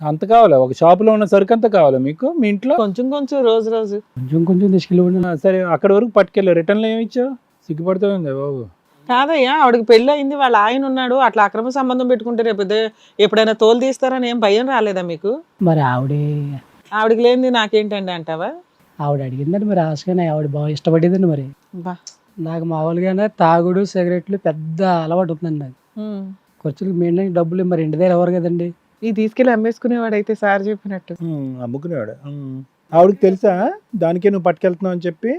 అంత కావాలా? ఒక షాపులో ఉన్న సరుకు అంతా కావాలా మీకు? మీ ఇంట్లో? కొంచెం కొంచెం రోజు రోజు. కొంచెం కొంచెం తీసుకెళ్ళి సరే అక్కడ వరకు పట్టుకెళ్ళి రిటర్న్లో ఏమి ఇచ్చావు? సిగ్గుపడుతుంది బాబు? కాదయ్యా ఆవిడకి పెళ్ళి అయింది వాళ్ళ ఆయన ఉన్నాడు అట్లా అక్రమ సంబంధం పెట్టుకుంటే రేపు ఎప్పుడైనా తోలు తీస్తారని ఏం భయం రాలేదా మీకు? మరి ఆవిడ ఆవిడకి లేనిది నాకేంటండి అంటావా? ఆవిడ అడిగిందండి మరి ఆశగానే ఆవిడ బాగా ఇష్టపడేదండి మరి. నాకు మామూలుగానే తాగుడు సిగరెట్లు పెద్ద అలవాటు ఉందండి నాకు. ఖర్చులకు మెయింటైన్ డబ్బులు మరి ఇంటి దగ్గర ఎవరు కదండి? ఈ తీసుకెళ్ళి అమ్మేసుకునేవాడైతే సార్ చెప్పినట్టు. అమ్ముకునేవాడు. ఆవిడకి తెలుసా? దానికే నువ్వు పట్టుకెళ్తున్నావు అని చెప్పి?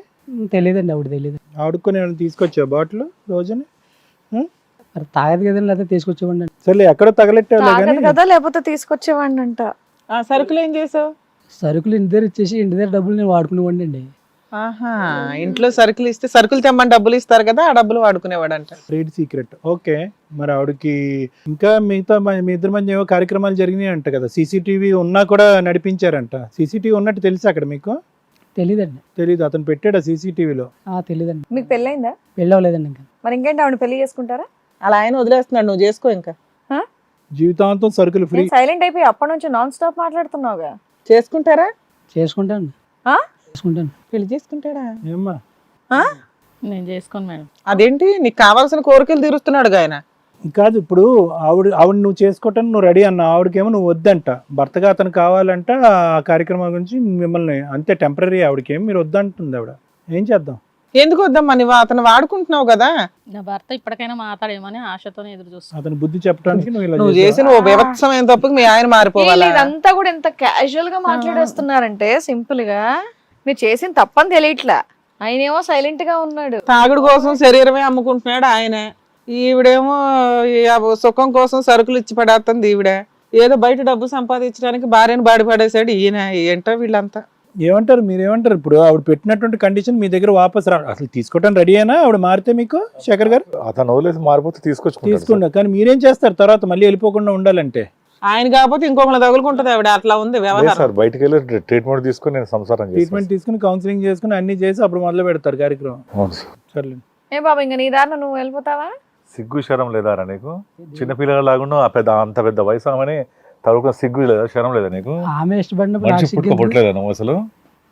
తెలియదండి ఆవిడ తెలియదు ఆవిడకు కొన్ని ఏమైనా తీసుకొచ్చావు బాటిల్ రోజుని? మరి తాగదు కదండి లేకపోతే తీసుకొచ్చేవాడి సరే ఎక్కడో కానీ. కదా లేకపోతే తీసుకొచ్చేవాడిని అంట. ఆ సరుకులు ఏం చేసావు? సరుకులు ఇంటి దగ్గర ఇచ్చేసి ఇంటి దగ్గర డబ్బులు నేను వాడుకునేవాడిని అండి. ఆహా ఇంట్లో సరుకులు ఇస్తే సరుకులు తెమ్మని డబ్బులు ఇస్తారు కదా ఆ డబ్బులు వాడుకునేవాడంట. ట్రేడ్ సీక్రెట్ ఓకే మరి ఆవిడకి ఇంకా మిగతా మ- మీ ఇద్దరి మధ్య ఏవో కార్యక్రమాలు జరిగినాయి అంట కదా సీసీటీవీ ఉన్నా కూడా నడిపించారంట. సీసీటీవీ ఉన్నట్టు తెలుసా అక్కడ మీకు? తెలియదండి తెలీదు అతను పెట్టాడు సీసీటీవీలో ఆ తెలియదండి మీకు పెళ్ళైందా? పెళ్ళి అవ్వలేదండి ఇంకా. మరి ఇంకేంటి ఆవిడ పెళ్ళి చేసుకుంటారా? అలా ఆయన వదిలేస్తున్నాడు నువ్వు చేసుకో ఇంకా. జీవితాంతం సరుకులు ఫ్రీ నేను సైలెంట్ అయిపోయి అప్పటి నుంచి నాన్ స్టాప్ మాట్లాడుతున్నావుగా. చేసుకుంటారా? చేసుకుంటాను. ఆ? చేసుకుంటాను. పెళ్ళి చేసుకుంటాడా? ఏమ్మా? ఆ? నేను చేసుకోను మేడం. అదేంటి? నీకు కావాల్సిన కోరికలు తీరుస్తున్నాడు ఆయన. కాదు ఇప్పుడు ఆవిడ ఆవిడ నువ్వు చేసుకోవటానికి నువ్వు రెడీ అన్న ఆవిడకేమో నువ్వు వద్దంట. భర్తగా అతను కావాలంట ఆ కార్యక్రమం గురించి మిమ్మల్ని అంతే టెంపరీ ఆవిడకేం మీరు వద్దంటుంది ఆవిడ. ఏం చేద్దాం? ఎందుకు వద్దమ్మా? నువ్వు అతను వాడుకుంటున్నావు కదా. నా భర్త ఇప్పటికైనా మాట్లాడేమని ఆశతోనే ఎదురు చూస్తాను అతను బుద్ధి చెప్పడానికి నువ్వు ఇలా నువ్వు చేసావా? చేసిన ఓ వివత్సమైన తప్పుకి మీ ఆయన మారిపోవాలా? ఇదంతా కూడా ఎంత క్యాజువల్గా మాట్లాడేస్తున్నారంటే సింపుల్గా. మీరు చేసిన తప్పని తెలియట్లా. ఆయనేమో సైలెంట్గా ఉన్నాడు. తాగుడు కోసం శరీరమే అమ్ముకుంటున్నాడు ఆయన. ఈవిడేమో ఈ ఆ సుఖం కోసం సరుకులు ఇచ్చి పడేస్తుంది ఈవిడ. ఏదో బయట డబ్బు సంపాదించడానికి భార్యను బాడి పడేశాడు ఈయన ఏంటో వీళ్ళంతా. ఏమంటారు? మీరు ఏమంటారు ఇప్పుడు ఆవిడ పెట్టినటువంటి కండిషన్ మీ దగ్గర వాపస్ రా అసలు తీసుకోవడానికి రెడీ అయినా ఆవిడ మారితే మీకు శేఖర్ గారు? అతను వదిలేసి మారిపోతే తీసుకొచ్చుకుంటాడు సార్. తీసుకున్నా కానీ మీరేం చేస్తారు? తర్వాత మళ్ళీ వెళ్ళిపోకుండా ఉండాలంటే. ఆయన కాకపోతే ఇంకొకరు తగులుకుంటది ఆవిడ. అట్లా ఉంది లేదు వ్యవహారం. సార్ బయటికి వెళ్ళి ట్రీట్మెంట్ తీసుకొని నేను సంసారం ట్రీట్మెంట్ తీసుకుని కౌన్సిలింగ్ చేసుకుని అన్ని చేసి అప్పుడు మొదలు పెడతారు కార్యక్రమం. సర్లే. ఏ బాబా ఇంకా నీ దారిన నువ్వు వెళ్ళిపోతావా? సిగ్గు శరం లేదారా నీకు? చిన్న పిల్లలాగా ఆ పెద్ద అంత పెద్ద వయసు ఆమెని తగులుకున్న సిగ్గు లేదా శరం లేదా నీకు? ఆమె ఇష్టపడినప్పుడు నాకు పుట్టుకోవట్లేదా నువ్వు అసలు?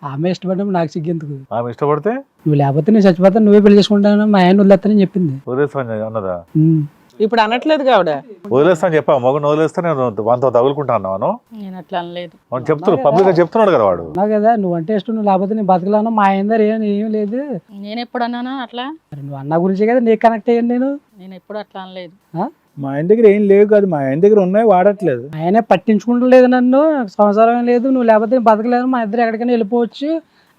ఆమె ఇష్టపడినప్పుడు నాకు సిగ్గెందుకు ఆమె ఇష్టపడితే? నువ్వు లేకపోతే నేను చచ్చిపోతాను నువ్వే పెళ్ళి చేసుకుంటాను మా ఆయన వదిలేస్తానని చెప్పింది. వదిలేస్తాను అన్నదా. ఇప్పుడు అనట్లేదు ఆవిడ వదిలేస్తాను చెప్పా మగను వదిలేస్తే నేను వాంతో తగులుకుంటా అన్నాను నేను అట్లా అనలేదు. వాడు చెప్తున్నాడు పబ్లిక్గా చెప్తున్నాడు కదా వాడు. అన్నా కదా నువ్వు అంటే ఇష్టం నువ్వు లేకపోతే నేను బతకలేను మా దగ్గర ఏం ఏం లేదు. నేను ఎప్పుడు అన్నానా అట్లా? మరి నువ్వు అన్న గురించే కదా నీకు కనెక్ట్ అయ్యాను నేను. నేను ఎప్పుడు అట్లా అనలేదు. మా ఆయన దగ్గర ఏం లేవు కాదు మా ఆయన దగ్గర ఉన్నాయి వాడట్లేదు. ఆయనే పట్టించుకుంటలేదు నన్ను. సంసారం ఏం లేదు నువ్వు లేకపోతే నేను బతకలేదు మా ఇద్దరు ఎక్కడికైనా వెళ్ళిపోవచ్చు.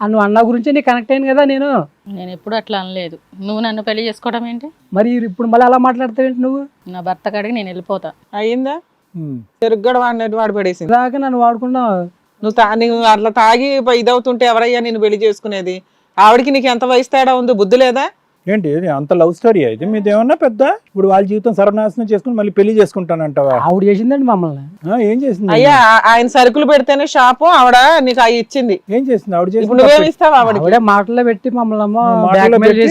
నువ్వు అన్న గురించే నీకు కనెక్ట్ అయ్యాను కదా నేను. నేను ఎప్పుడు అట్లా అనలేదు. నువ్వు నన్ను పెళ్ళి చేసుకోవడం ఏంటి? మరి ఇప్పుడు మళ్ళీ అలా మాట్లాడతావేంటి నువ్వు? నా భర్త కాడికి నేను వెళ్ళిపోతా. అయ్యిందా. చెరుగ్గడ వాడినట్టు వాడు పడేసింది దాకా నన్ను వాడుకున్నావు. నువ్వు తా నువ్వు అట్లా తాగి ఇదవుతుంటే ఎవరయ్యా నేను పెళ్ళి చేసుకునేది? ఆవిడకి నీకు ఎంత వయసు తేడా ఉంది? బుద్ధి లేదా? ఏంటి ఇది అంత లవ్ స్టోరీ అయితే మీది ఏమన్నా పెద్ద? ఇప్పుడు వాళ్ళ జీవితం సర్వనాశనం చేసుకుని మళ్ళీ పెళ్ళి చేసుకుంటానంటావా? ఆవిడ చేసిందండి మమ్మల్ని. ఆ, ఏం చేసింది? అయ్యా ఆ- ఆయన సరుకులు పెడితేనే షాపు ఆవిడ నీకు అవి ఇచ్చింది. ఏం చేసింది? ఆవిడ చేసింది నువ్వేమి. ఇస్తావు ఆవిడకి? ఆవిడే మాటల్లో పెట్టి మమ్మల్ని అమ్మ మాటల్లో బ్లాక్మెయిల్ పెట్టి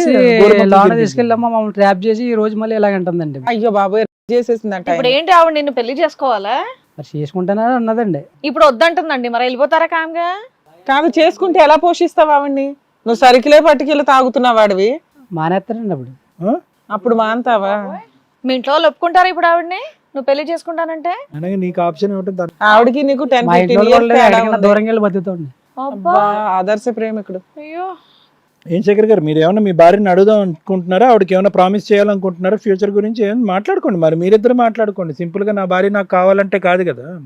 చేసి లోన మమ్మల్ని ట్రాప్ చేసి ఈ రోజు మళ్ళీ ఇలాగంటుందండి అయ్యో బాబు చేసేసిందంట ఇప్పుడు ఏంటి ఆవిడ నిన్ను పెళ్ళి చేసుకోవాలా? మరి చేసుకుంటానని అన్నదండి. ఇప్పుడు వద్దంటుందండి మరి వెళ్ళిపోతారా కామ్గా? కాదు చేసుకుంటే ఎలా పోషిస్తావు ఆవిడ్ని? నువ్వు సరుకులే పట్టుకెళ్ళి తాగుతున్నావు వాడివి మానేస్తారండి అప్పుడు? అప్పుడు మాంతావా? మీ ఇంట్లో వాళ్ళు ఒప్పుకుంటారా ఇప్పుడు ఆవిడని? నువ్వు పెళ్ళి చేసుకుంటానంటే? అనగా నీకు ఆప్షన్ ఆవిడకి నీకు టెన్ మా ఇంట్లో వాళ్ళు ఎక్కడికైనా దూరంగా వెళ్ళి బతుకుతాండి. అబ్బా. ఆదర్శ ప్రేమికుడు. అయ్యో. ఏం శేఖర్ గారు మీరు ఏమన్నా మీ భార్యని అడుగుదాం అనుకుంటున్నారా? ఆవిడకి ఏమైనా ప్రామిస్ చేయాలనుకుంటున్నారా? ఫ్యూచర్ గురించి ఏం మాట్లాడుకోండి. మరి మీరిద్దరు మాట్లాడుకోండి. సింపుల్గా నా భార్య నాకు కావాలంటే కాదు కదా.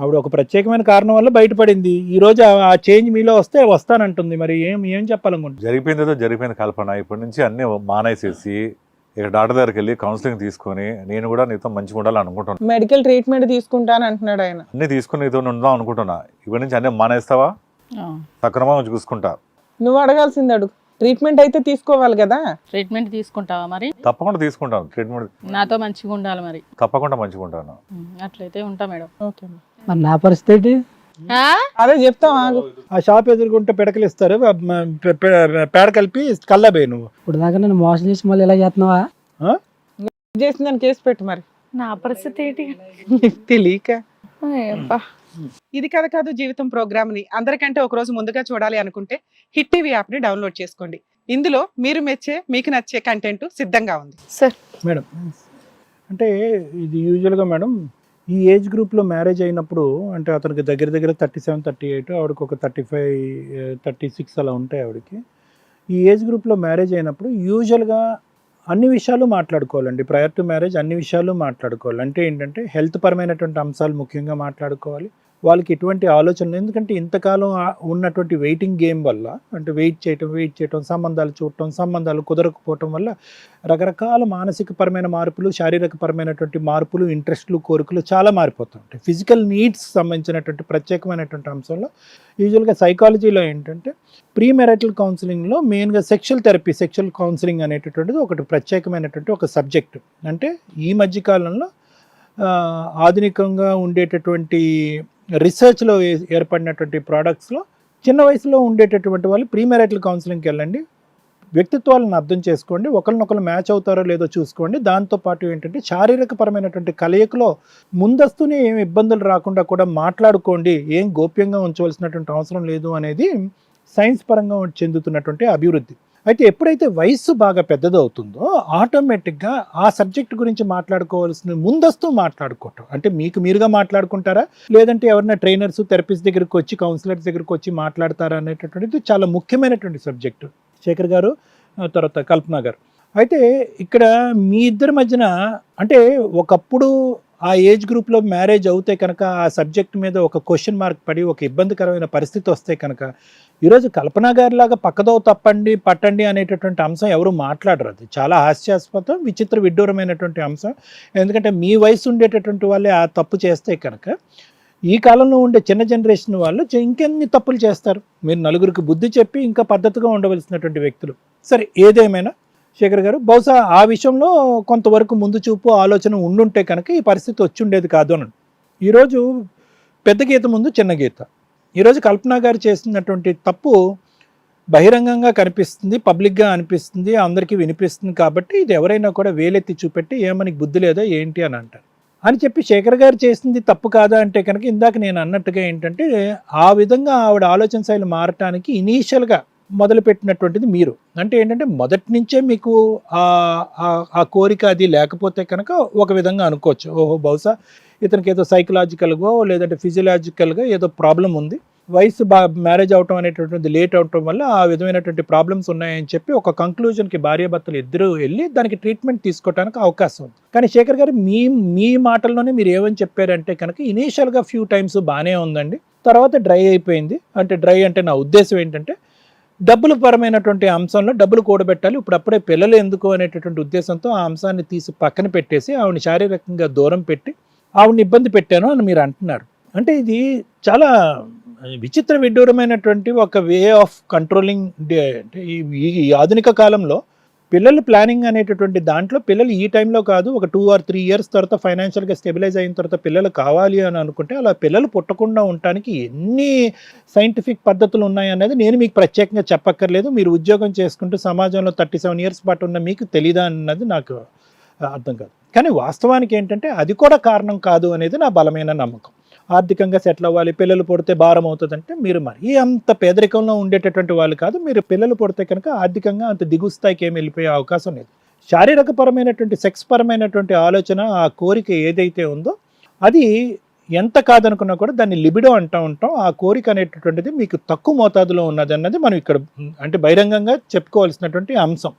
ఆవిడ ఒక ప్రత్యేకమైన కారణం వల్ల బయటపడింది. ఈ రోజు ఆ- చేంజ్ మీలో వస్తే వస్తానంటుంది. మరి ఏం ఏం చెప్పాలనుకుంటున్నారు? జరిగిపోయింది ఏదో జరిగిపోయింది కల్పన. ఇప్పటి నుంచి అన్ని మానేసేసి ఇక డాక్టర్ దగ్గరికి వెళ్ళి కౌన్సిలింగ్ తీసుకొని నేను కూడా నీతో మంచిగా ఉండాలని అనుకుంటున్నాను మెడికల్ ట్రీట్మెంట్ తీసుకుంటాను అంటున్నాడు ఆయన. అన్ని తీసుకుని నీతో ఉందాం అనుకుంటున్నా. ఇప్పటి నుంచి అన్ని మానేస్తావా? ఆ, సక్రమంగా చూసుకుంటా. నువ్వు అడగాల్సింది అడుగు. ట్రీట్మెంట్ అయితే తీసుకోవాలి కదా? ట్రీట్మెంట్ తీసుకుంటావా మరి? తప్పకుండా తీసుకుంటాను. ట్రీట్మెంట్ నాతో మంచిగా ఉండాలి మరి. తప్పకుండా మంచిగా ఉంటాను. అట్లయితే ఉంటా మేడం. ఓకే మరి నా పరిస్థితి? ఏంటి ఆ? అదే చెప్తాం ఆ షాప్ ఎదుర్కొంటే పిడకలు ఇస్తారు పేడ కలిపి కల్లబే నువ్వు. ఇప్పుడు దాకా నన్ను మోసం చేసి మళ్ళీ ఇలా చేస్తున్నావా? చేసిందని కేసు పెట్టు మరి. నా పరిస్థితి ఏంటి? తెలియక. ఇది కథ కాదు జీవితం ప్రోగ్రామ్ని. అందరికంటే ఒక రోజు ముందుగా చూడాలి అనుకుంటే హిట్ టీవీ యాప్ని డౌన్లోడ్ చేసుకోండి. ఇందులో మీరు మెచ్చే మీకు నచ్చే కంటెంట్ సిద్ధంగా ఉంది. సార్. మేడం అంటే ఇది యూజువల్గా మేడం ఈ ఏజ్ గ్రూప్లో మ్యారేజ్ అయినప్పుడు అంటే అతనికి దగ్గర దగ్గర థర్టీ సెవెన్ థర్టీ ఎయిట్ ఆవిడకి ఒక థర్టీ ఫైవ్ థర్టీ సిక్స్ అలా ఉంటాయి ఆవిడకి. ఈ ఏజ్ గ్రూప్లో మ్యారేజ్ అయినప్పుడు యూజువల్గా అన్ని విషయాలు మాట్లాడుకోవాలండి. ప్రయర్ టు మ్యారేజ్ అన్ని విషయాలు మాట్లాడుకోవాలి. అంటే ఏంటంటే హెల్త్ పరమైనటువంటి అంశాలు ముఖ్యంగా మాట్లాడుకోవాలి. వాళ్ళకి ఎటువంటి ఆలోచనలు ఎందుకంటే ఇంతకాలం ఉన్నటువంటి వెయిటింగ్ గేమ్ వల్ల అంటే వెయిట్ చేయటం వెయిట్ చేయటం సంబంధాలు చూడటం సంబంధాలు కుదరకపోవటం వల్ల రకరకాల మానసిక పరమైన మార్పులు శారీరక పరమైనటువంటి మార్పులు ఇంట్రెస్ట్లు కోరికలు చాలా మారిపోతుంటాయి. ఫిజికల్ నీడ్స్ సంబంధించినటువంటి ప్రత్యేకమైనటువంటి అంశంలో యూజువల్గా సైకాలజీలో ఏంటంటే ప్రీ మెరైటల్ కౌన్సిలింగ్లో మెయిన్గా సెక్షువల్ థెరపీ సెక్షువల్ కౌన్సిలింగ్ అనేటటువంటిది ఒకటి ప్రత్యేకమైనటువంటి ఒక సబ్జెక్ట్ అంటే ఈ మధ్యకాలంలో ఆధునికంగా ఉండేటటువంటి రీసెర్చ్లో ఏ- ఏర్పడినటువంటి ప్రోడక్ట్స్లో చిన్న వయసులో ఉండేటటువంటి వాళ్ళు ప్రీ కౌన్సిలింగ్కి వెళ్ళండి. వ్యక్తిత్వాలను అర్థం చేసుకోండి. ఒకరినొకరు మ్యాచ్ అవుతారో లేదో చూసుకోండి. దాంతోపాటు ఏంటంటే శారీరకపరమైనటువంటి కలయికలో ముందస్తునే ఏమి ఇబ్బందులు రాకుండా కూడా మాట్లాడుకోండి. ఏం గోప్యంగా ఉంచవలసినటువంటి అవసరం లేదు అనేది సైన్స్ పరంగా చెందుతున్నటువంటి అభివృద్ధి. అయితే ఎప్పుడైతే వయస్సు బాగా పెద్దదవుతుందో ఆటోమేటిక్గా ఆ సబ్జెక్ట్ గురించి మాట్లాడుకోవాల్సిన ముందస్తు మాట్లాడుకోవటం. అంటే మీకు మీరుగా మాట్లాడుకుంటారా? లేదంటే ఎవరైనా ట్రైనర్స్ థెరపిస్ట్ దగ్గరికి వచ్చి కౌన్సిలర్స్ దగ్గరికి వచ్చి మాట్లాడతారా అనేటటువంటిది చాలా ముఖ్యమైనటువంటి సబ్జెక్టు. శేఖర్ గారు ఆ తర్వాత కల్పన గారు. అయితే ఇక్కడ మీ ఇద్దరి మధ్యన అంటే ఒకప్పుడు ఆ ఏజ్ గ్రూప్లో మ్యారేజ్ అవుతే కనుక ఆ సబ్జెక్ట్ మీద ఒక క్వశ్చన్ మార్క్ పడి ఒక ఇబ్బందికరమైన పరిస్థితి వస్తే కనుక ఈరోజు కల్పన గారిలాగా పక్కదో తప్పండి పట్టండి అనేటటువంటి అంశం ఎవరు మాట్లాడరు. అది చాలా హాస్యాస్పదం విచిత్ర విడ్డూరమైనటువంటి అంశం. ఎందుకంటే మీ వయసు ఉండేటటువంటి వాళ్ళే ఆ తప్పు చేస్తే కనుక ఈ కాలంలో ఉండే చిన్న జనరేషన్ వాళ్ళు ఇంకెన్ని తప్పులు చేస్తారు? మీరు నలుగురికి బుద్ధి చెప్పి ఇంకా పద్ధతిగా ఉండవలసినటువంటి వ్యక్తులు. సరే ఏదేమైనా? శేఖర్ గారు బహుశా ఆ విషయంలో కొంతవరకు ముందు చూపు ఆలోచన ఉండుంటే కనుక ఈ పరిస్థితి వచ్చి ఉండేది కాదు అని ఈరోజు పెద్ద గీత ముందు చిన్న గీత. ఈరోజు కల్పన గారు చేసినటువంటి తప్పు బహిరంగంగా కనిపిస్తుంది పబ్లిక్గా అనిపిస్తుంది అందరికీ వినిపిస్తుంది కాబట్టి ఇది ఎవరైనా కూడా వేలెత్తి చూపెట్టి ఏమనికి బుద్ధి లేదా ఏంటి అని అంటారు. అని చెప్పి శేఖర్ గారు చేసింది తప్పు కాదా అంటే కనుక ఇందాక నేను అన్నట్టుగా ఏంటంటే ఆ విధంగా ఆవిడ ఆలోచన శైలి మారటానికి ఇనీషియల్గా మొదలుపెట్టినటువంటిది మీరు. అంటే ఏంటంటే మొదటి నుంచే మీకు ఆ కోరిక అది లేకపోతే కనుక ఒక విధంగా అనుకోవచ్చు. ఓహో బహుశా ఇతనికి ఏదో సైకలాజికల్గా లేదంటే ఫిజియలాజికల్గా ఏదో ప్రాబ్లం ఉంది. వయసు బా మ్యారేజ్ అవటం అనేటటువంటి లేట్ అవటం వల్ల ఆ విధమైనటువంటి ప్రాబ్లమ్స్ ఉన్నాయని చెప్పి ఒక కంక్లూజన్కి భార్యాభర్తలు ఇద్దరు వెళ్ళి దానికి ట్రీట్మెంట్ తీసుకోవడానికి అవకాశం ఉంది. కానీ శేఖర్ గారు మీ మీ మాటల్లోనే మీరు ఏమని చెప్పారంటే కనుక ఇనీషియల్గా ఫ్యూ టైమ్స్ బాగానే ఉందండి. తర్వాత డ్రై అయిపోయింది. అంటే డ్రై అంటే నా ఉద్దేశం ఏంటంటే డబ్బుల పరమైనటువంటి అంశంలో డబ్బులు కూడబెట్టాలి. ఇప్పుడు అప్పుడే పిల్లలు ఎందుకు అనేటటువంటి ఉద్దేశంతో ఆ అంశాన్ని తీసి పక్కన పెట్టేసి ఆవిడని శారీరకంగా దూరం పెట్టి ఆవిడని ఇబ్బంది పెట్టాను అని మీరు అంటున్నారు. అంటే ఇది చాలా విచిత్ర విడ్డూరమైనటువంటి ఒక వే ఆఫ్ కంట్రోలింగ్ అంటే ఈ- ఈ ఆధునిక కాలంలో పిల్లలు ప్లానింగ్ అనేటటువంటి దాంట్లో పిల్లలు ఈ టైంలో కాదు ఒక టూ ఆర్ త్రీ ఇయర్స్ తర్వాత ఫైనాన్షియల్గా స్టెబిలైజ్ అయిన తర్వాత పిల్లలు కావాలి అని అనుకుంటే అలా పిల్లలు పుట్టకుండా ఉండటానికి ఎన్ని సైంటిఫిక్ పద్ధతులు ఉన్నాయనేది నేను మీకు ప్రత్యేకంగా చెప్పక్కర్లేదు. మీరు ఉద్యోగం చేసుకుంటూ సమాజంలో థర్టీ సెవెన్ ఇయర్స్ పాటు ఉన్న మీకు తెలీదా అన్నది నాకు అర్థం కాదు. కానీ వాస్తవానికి ఏంటంటే అది కూడా కారణం కాదు అనేది నా బలమైన నమ్మకం. ఆర్థికంగా సెటిల్ అవ్వాలి పిల్లలు పుడితే భారం అవుతుందంటే మీరు మరీ అంత పేదరికంలో ఉండేటటువంటి వాళ్ళు కాదు మీరు పిల్లలు పుడితే కనుక ఆర్థికంగా అంత దిగు స్థాయికి ఏమి వెళ్ళిపోయే అవకాశం లేదు. శారీరక పరమైనటువంటి సెక్స్ పరమైనటువంటి ఆలోచన ఆ కోరిక ఏదైతే ఉందో అది ఎంత కాదనుకున్నా కూడా దాన్ని లిబిడో అంటూ ఉంటాం. ఆ కోరిక అనేటటువంటిది మీకు తక్కువ మోతాదులో ఉన్నది అన్నది మనం ఇక్కడ అంటే బహిరంగంగా చెప్పుకోవాల్సినటువంటి అంశం.